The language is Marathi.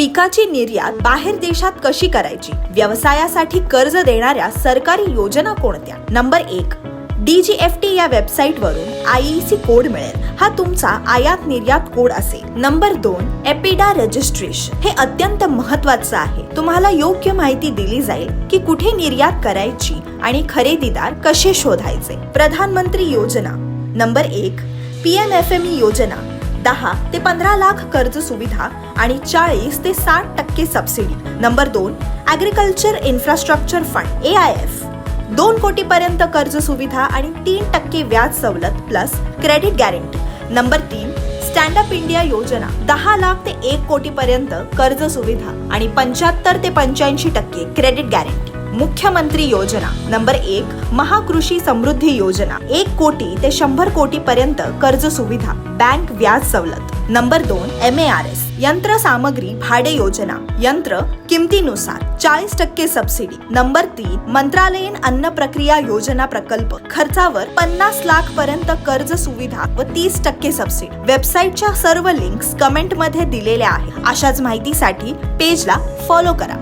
पिकाची निर्यात बाहेर देशात कशी करायची? व्यवसायासाठी कर्ज देणाऱ्या सरकारी योजना कोणत्या? नंबर एक डीजीएफटी या वेबसाईट वरून आयईसी कोड मिळेल. हा तुमचा आयात निर्यात कोड असेल. नंबर दोन एपिडा रजिस्ट्रेशन. हे अत्यंत महत्वाचं आहे. तुम्हाला योग्य माहिती दिली जाईल की कुठे निर्यात करायची आणि खरेदीदार कसे शोधायचे. प्रधानमंत्री योजना. नंबर एक P M F M E योजना. दहा ते पंधरा लाख कर्ज सुविधा आणि चाळीस ते साठ टक्के सबसिडी नंबर दोन agriculture infrastructure fund A I F दोन कोटी पर्यंत कर्ज सुविधा आणि तीन टक्के व्याज सवलत प्लस क्रेडिट गॅरंटी नंबर तीन स्टँड अप इंडिया योजना दहा लाख ते एक कोटी पर्यंत कर्ज सुविधा आणि पंच्याहत्तर ते पंच्याऐंशी टक्के क्रेडिट गॅरंटी मुख्यमंत्री योजना. नंबर एक महाकृषी समृद्धी योजना. एक कोटी ते शंभर कोटी पर्यंत कर्ज सुविधा. बँक व्याज सवलत. नंबर दोन एम ए आर एस यंत्र सामग्री भाडे योजना. यंत्र किमतीनुसार चाळीस टक्के सबसिडी नंबर तीन मंत्रालयीन अन्न प्रक्रिया योजना प्रकल्प. खर्चावर पन्नास लाख पर्यंत कर्ज सुविधा व तीस टक्के सबसिडी वेबसाईटच्या सर्व लिंक्स कमेंटमध्ये दिलेल्या आहेत. अशाच माहितीसाठी पेजला फॉलो करा.